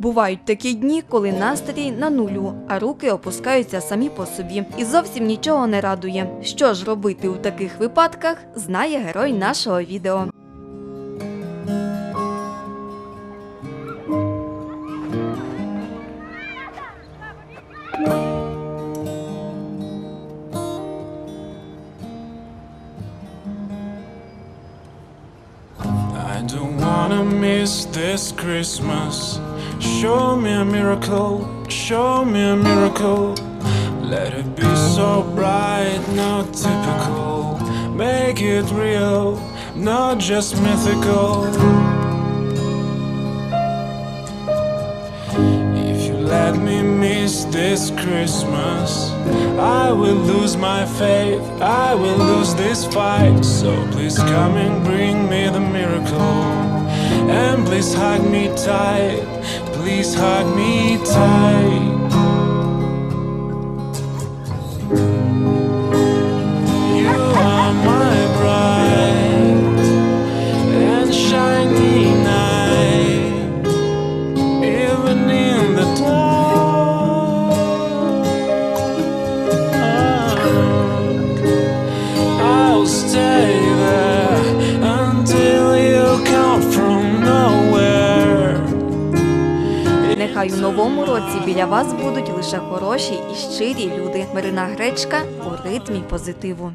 Бувають такі дні, коли настрій на нулю, а руки опускаються самі по собі і зовсім нічого не радує. Що ж робити у таких випадках, знає герой нашого відео. I don't wanna miss this Christmas. Show me a miracle, show me a miracle. Let it be so bright, not typical. Make it real, not just mythical. If you let me this Christmas, I will lose my faith, I will lose this fight. So please come and bring me the miracle. And please hug me tight, please hug me tight. You are my bright and shiny night. Even in the dark, Нехай у новому році біля вас будуть лише хороші і щирі люди. Марина Гречка у ритмі позитиву.